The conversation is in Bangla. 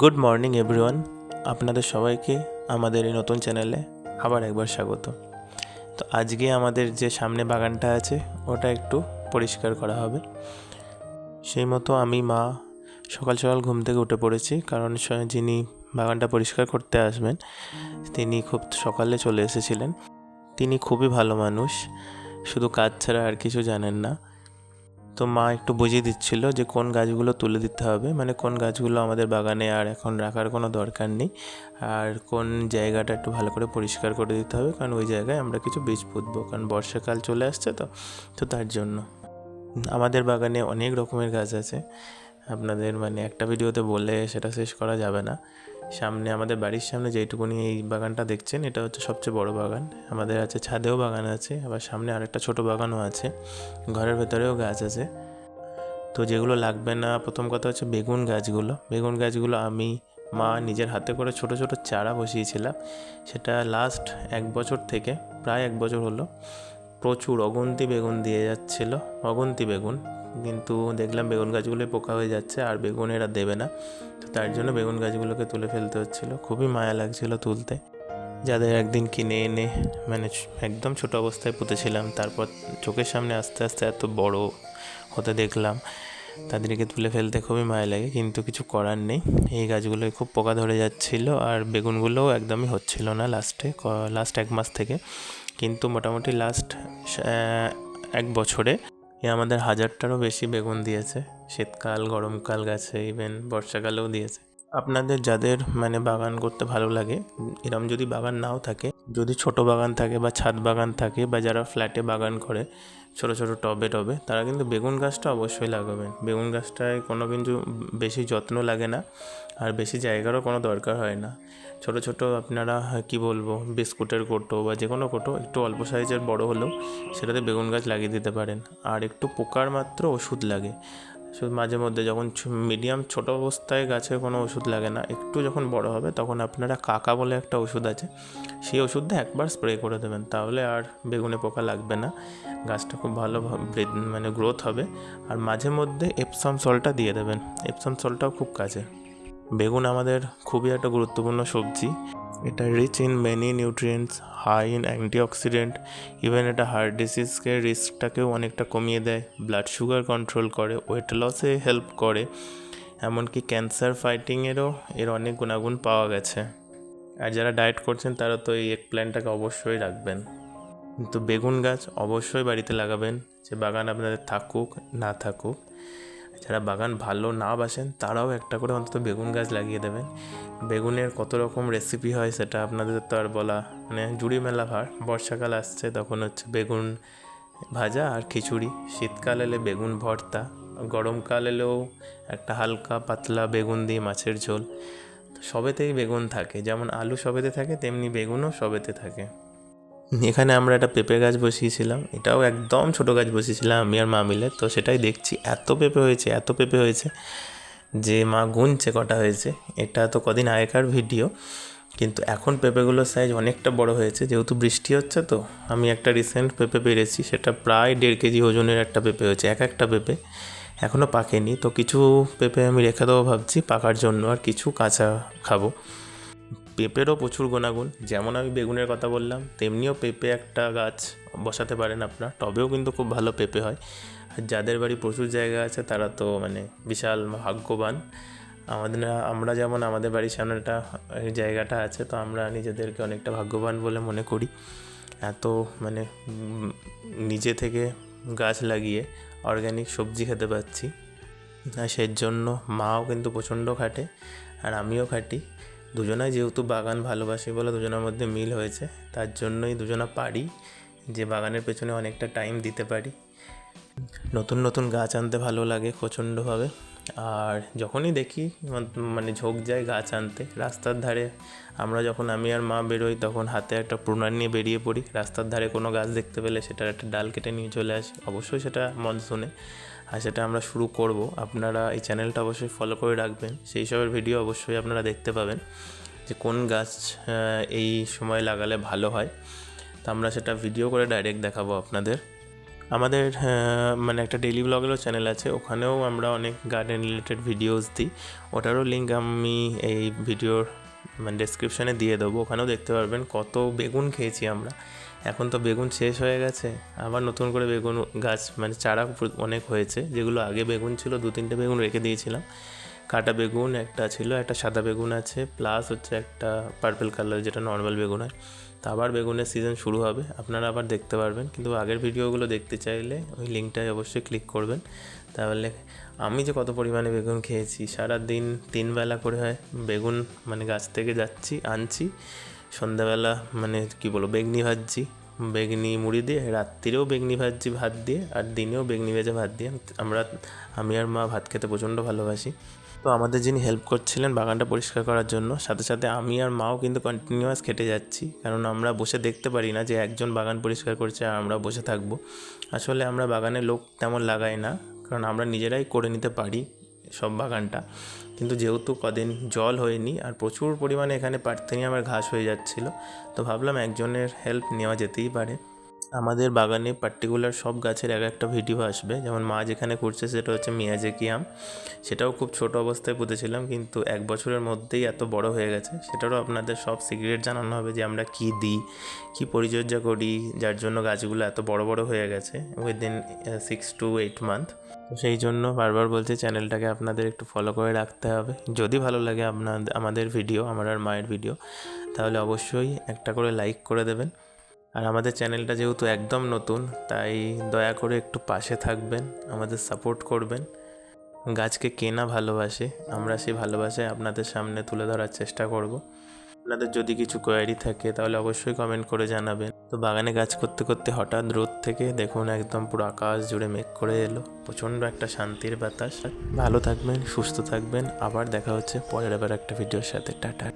গুড মর্নিং এভরিওয়ান আপনাদের সবাইকে আমাদের এই নতুন চ্যানেলে আবার একবার স্বাগত। তো আজকে আমাদের যে সামনে বাগানটা আছে, ওটা একটু পরিষ্কার করা হবে। সেই মতো আমি, মা, সকাল সকাল ঘুম থেকে উঠে পড়েছি, কারণ যিনি বাগানটা পরিষ্কার করতে আসবেন, তিনি খুব সকালে চলে এসেছিলেন। তিনি খুবই ভালো মানুষ, শুধু কাজ ছাড়া আর কিছু জানেন না। তো মা একটু বুঝিয়ে দিচ্ছিল যে কোন গাছগুলো তুলে দিতে হবে। মানে কোন গাছগুলো আমাদের বাগানে আর এখন রাখার কোনো দরকার নেই। আর কোন জায়গাটা একটু ভালো করে পরিষ্কার করে দিতে হবে, কারণ ওই জায়গায় আমরা কিছু বীজ পুঁতবো, কারণ বর্ষাকাল চলে আসছে তো তো তার জন্য। আমাদের বাগানে অনেক রকমের গাছ আছে। আপনাদের মানে একটা ভিডিওতে বলে সেটা শেষ করা যাবে না। সামনে, আমাদের বাড়ির সামনে যেইটুকুনি এই বাগানটা দেখছেন, এটা হচ্ছে সবচেয়ে বড় বাগান। আমাদের আছে ছাদেও বাগান আছে, আবার সামনে আরেকটা ছোট বাগানও আছে। ঘরের ভেতরেও গাছ আছে। তো যেগুলো লাগবে না, প্রথম কথা হচ্ছে বেগুন গাছগুলো। বেগুন গাছগুলো আমি মা নিজের হাতে করে ছোট ছোট চারা বসিয়েছিলাম। সেটা লাস্ট এক বছর থেকে, প্রায় এক বছর হলো, প্রচুর অগুন্তি বেগুন দিয়ে যাচ্ছিল। অগুন্তি বেগুন। কিন্তু দেখলাম বেগুন গাছগুলোই পোকা হয়ে যাচ্ছে আর বেগুন এরা দেবে না। তো তার জন্য বেগুন গাছগুলোকে তুলে ফেলতে হচ্ছিল। খুবই মায়া লাগছিল তুলতে। যাদের একদিন কিনে এনে মানে একদম ছোট অবস্থায় পুঁতেছিলাম, তারপর চোখের সামনে আস্তে আস্তে এত বড় হতে দেখলাম, তাদেরকে তুলে ফেলতে খুবই মায়া লাগে। কিন্তু কিছু করার নেই। এই গাছগুলোয় খুব পোকা ধরে যাচ্ছিল আর বেগুনগুলোও একদমই হচ্ছিল না লাস্টে লাস্ট এক মাস থেকে। কিন্তু মোটামুটি লাস্ট এক বছরে এ আমাদের হাজারটারও বেশি বেগুন দিয়েছে। শীতকাল, গরমকাল গাছে ইভেন বর্ষাকালেও দিয়েছে। আপনাদের যাদের মানে বাগান করতে ভালো লাগে, এরম যদি বাগান নাও থাকে, যদি ছোট বাগান থাকে বা ছাদ বাগান থাকে বা যারা ফ্ল্যাটে বাগান করে ছোট ছোট টবে টবে, তারা কিন্তু বেগুন গাছটা অবশ্যই লাগাবেন। বেগুন গাছটায় কোনো কিন্তু বেশি যত্ন লাগে না আর বেশি জায়গারও কোনো দরকার হয় না। ছোট ছোট আপনারা কি বলব, বিস্কুটের কোটো বা যে কোনো কোটো, একটু অল্প সাইজের বড় হলেও সেটাতে বেগুন গাছ লাগিয়ে দিতে পারেন। আর একটু পোকার মাত্র ওষুধ লাগে। শুধু মাঝে মধ্যে যখন মিডিয়াম ছোট অবস্থায় গাছে কোনো ওষুধ লাগে না, একটু যখন বড় হবে তখন আপনারা কাকা বলে একটা ওষুধ আছে, সেই ওষুধটা একবার স্প্রে করে দেবেন, তাহলে আর বেগুনে পোকা লাগবে না, গাছটা খুব ভালো মানে গ্রোথ হবে, আর মাঝে মধ্যে এপসাম সলটা দিয়ে দেবেন এপসাম সলটাও খুব কাজে। বেগুন আমাদের খুবই একটা গুরুত্বপূর্ণ সবজি। এটা rich in many nutrients high in antioxidant even এটা হার্ট ডিসিজকে রিস্কটাকেও অনেকটা কমিয়ে দেয় ব্লাড সুগার কন্ট্রোল করে ওয়েট লসে হেল্প করে, এমনকি ক্যান্সার ফাইটিংয়েরও এর অনেক গুণাগুণ পাওয়া গেছে। আর যারা ডায়েট করছেন, তারা তো এই এক প্ল্যানটাকে অবশ্যই রাখবেন। কিন্তু বেগুন গাছ অবশ্যই বাড়িতে লাগাবেন, যে বাগান আপনাদের থাকুক, না থাকুক। যারা বাগান ভালো না বাসেন, তারাও একটা করে অন্তত বেগুন গাছ লাগিয়ে দেবেন। বেগুনের কত রকম রেসিপি হয় সেটা আপনাদের তো আর বলা মানে জুড়ি মেলা ভার। বর্ষাকাল আসছে, তখন হচ্ছে বেগুন ভাজা আর খিচুড়ি। শীতকাল এলে বেগুন ভর্তা, গরমকাল এলেও একটা হালকা পাতলা বেগুন দিয়ে মাছের ঝোল। সবেতেই বেগুন থাকে, যেমন আলু সবেতে থাকে, তেমনি বেগুনও সবেতে থাকে। এখানে আমরা একটা পেঁপে গাছ বসিয়েছিলাম। এটাও একদম ছোট গাছ বসিয়েছিলাম আমি আর মা মিলে। তো সেটাই দেখছি, এত পেঁপে হয়েছে, এত পেঁপে হয়েছে যে মা গুনছে কটা হয়েছে। এটা তো কদিন আগেকার ভিডিও, কিন্তু এখন পেঁপেগুলোর সাইজ অনেকটা বড় হয়েছে। যেহেতু বৃষ্টি হচ্ছে তো, আমি একটা রিসেন্ট পেঁপে পেরেছি, সেটা প্রায় দেড় কেজি ওজনের একটা পেঁপে হয়েছে, এক একটা পেঁপে। এখনও পাকেনি, তো কিছু পেঁপে আমি রেখে দেবো ভাবছি, পাকার জন্য আর কিছু কাঁচা খাব। পেঁপেরও প্রচুর গুণাগুণ। যেমন আমি বেগুনের কথা বললাম, তেমনিও পেঁপে একটা গাছ বসাতে পারেন আপনার। টবেও কিন্তু খুব ভালো পেঁপে হয়। আর যাদের বাড়ি প্রচুর জায়গা আছে, তারা তো মানে বিশাল ভাগ্যবান। আমাদের আমরা যেমন আমাদের বাড়ির সামনেটা জায়গাটা আছে, তো আমরা নিজেদেরকে অনেকটা ভাগ্যবান বলে মনে করি। এত মানে নিজে থেকে গাছ লাগিয়ে অর্গ্যানিক সবজি খেতে পাচ্ছি। সেই জন্য মাও কিন্তু প্রচণ্ড খাটে, আর আমিও খাটি। দুজনাই যেহেতু বাগান ভালোবাসি বলে দুজনের মধ্যে মিল হয়েছে, তার জন্যই দুজনা পারি যে বাগানের পেছনে অনেকটা টাইম দিতে পারি। নতুন নতুন গাছ আনতে ভালো লাগে প্রচণ্ডভাবে। আর যখনই দেখি মানে ঝোঁক যায় গাছ আনতে, রাস্তার ধারে আমরা যখন আমি আর মা বেরোই তখন হাতে একটা প্রুনার নিয়ে বেরিয়ে পড়ি। রাস্তার ধারে কোনো গাছ দেখতে পেলে সেটার একটা ডাল কেটে নিয়ে চলে আসি। অবশ্যই সেটা মন শুনে। আর সেটা আমরা শুরু করব। আপনারা এই চ্যানেলটা অবশ্যই ফলো করে রাখবেন। সেই সবের ভিডিও অবশ্যই আপনারা দেখতে পাবেন যে কোন গাছ এই সময় লাগালে ভালো হয়। তো আমরা সেটা ভিডিও করে ডাইরেক্ট দেখাবো আপনাদের। আমাদের মানে একটা ডেইলি ব্লগেরও চ্যানেল আছে। ওখানেও আমরা অনেক গার্ডেন রিলেটেড ভিডিওস দিই। ওটারও লিঙ্ক আমি এই ভিডিওর মানে ডেসক্রিপশানে দিয়ে দেবো, ওখানেও দেখতে পারবেন কত বেগুন খেয়েছি আমরা। এখন তো বেগুন শেষ হয়ে গেছে, আবার নতুন করে বেগুন গাছ মানে চারা অনেক হয়েছে, যেগুলো আগে বেগুন ছিল দু তিনটে বেগুন রেখে দিয়েছিলাম। কাটা বেগুন একটা ছিল, একটা সাদা বেগুন আছে প্লাস হচ্ছে একটা পার্পল কালার যেটা নর্মাল বেগুন হয়। তো আবার বেগুনের সিজন শুরু হবে, আপনারা আবার দেখতে পারবেন। কিন্তু আগের ভিডিওগুলো দেখতে চাইলে ওই লিঙ্কটায় অবশ্যই ক্লিক করবেন। তাহলে আমি যে কত পরিমাণে বেগুন খেয়েছি সারা দিন তিন বেলা করে হয়, বেগুন মানে গাছ থেকে যাচ্ছি, আনছি, সন্ধ্যাবেলা মানে কি বলব, বেগনি ভাজছি, বেগনি মুড়ি দিয়ে, রাত্রিরেও বেগনি ভাজছি ভাত দিয়ে, আর দিনেও বেগনি ভেজে ভাত দিয়ে। আমরা, আমি আর মা ভাত খেতে প্রচণ্ড ভালোবাসি। তো আমাদের যিনি হেল্প করছিলেন বাগানটা পরিষ্কার করার জন্য, সাথে সাথে আমি আর মাও কিন্তু কন্টিনিউয়াস খেটে যাচ্ছি। কারণ আমরা বসে দেখতে পারি না যে একজন বাগান পরিষ্কার করছে আর আমরা বসে থাকব। আসলে আমরা বাগানে লোক তেমন লাগাই না, কারণ আমরা নিজেরাই করে নিতে পারি সব বাগানটা। কিন্তু যেহেতু কদিন জল হয়নি আর প্রচুর পরিমাণে এখানে পার্থেনিয়ামের ঘাস হয়ে যাচ্ছিল, তো ভাবলাম একজনের হেল্প নেওয়া যেতেই পারে। আমাদের বাগানে পার্টিকুলার সব গাছের এক একটা ভিডিও আসবে। যেমন মা যেখানে করছে সেটা হচ্ছে মিয়াজেকি আম। সেটাও খুব ছোট অবস্থায় পুঁতেছিলাম, কিন্তু এক বছরের মধ্যেই এত বড় হয়ে গেছে। সেটারও আপনাদের সব সিক্রেট জানানো হবে যে আমরা কী দিই, কী পরিচর্যা করি, যার জন্য গাছগুলো এত বড় বড় হয়ে গেছে within six to eight month তো সেই জন্য বারবার বলছি চ্যানেলটাকে আপনাদের একটু ফলো করে রাখতে হবে। যদি ভালো লাগে আপনাদের আমাদের ভিডিও আমার আর মায়ের ভিডিও তাহলে অবশ্যই একটা করে লাইক করে দেবেন। আর আমাদের চ্যানেলটা যেহেতু একদম নতুন, তাই দয়া করে একটু পাশে থাকবেন, আমাদের সাপোর্ট করবেন। গাছকে কেনা ভালোবাসে, আমরা সেই ভালোবাসায় আপনাদের সামনে তুলে ধরার চেষ্টা করব। আপনাদের যদি কিছু কোয়ারি থাকে, তাহলে অবশ্যই কমেন্ট করে জানাবেন। তো বাগানে গাছ করতে করতে হঠাৎ রোদ থেকে দেখুন একদম পুরো আকাশ জুড়ে মেঘ করে এলো, প্রচণ্ড একটা শান্তির বাতাস। ভালো থাকবেন, সুস্থ থাকবেন, আবার দেখা হচ্ছে পরের আবার একটা ভিডিওর সাথে, টাটা।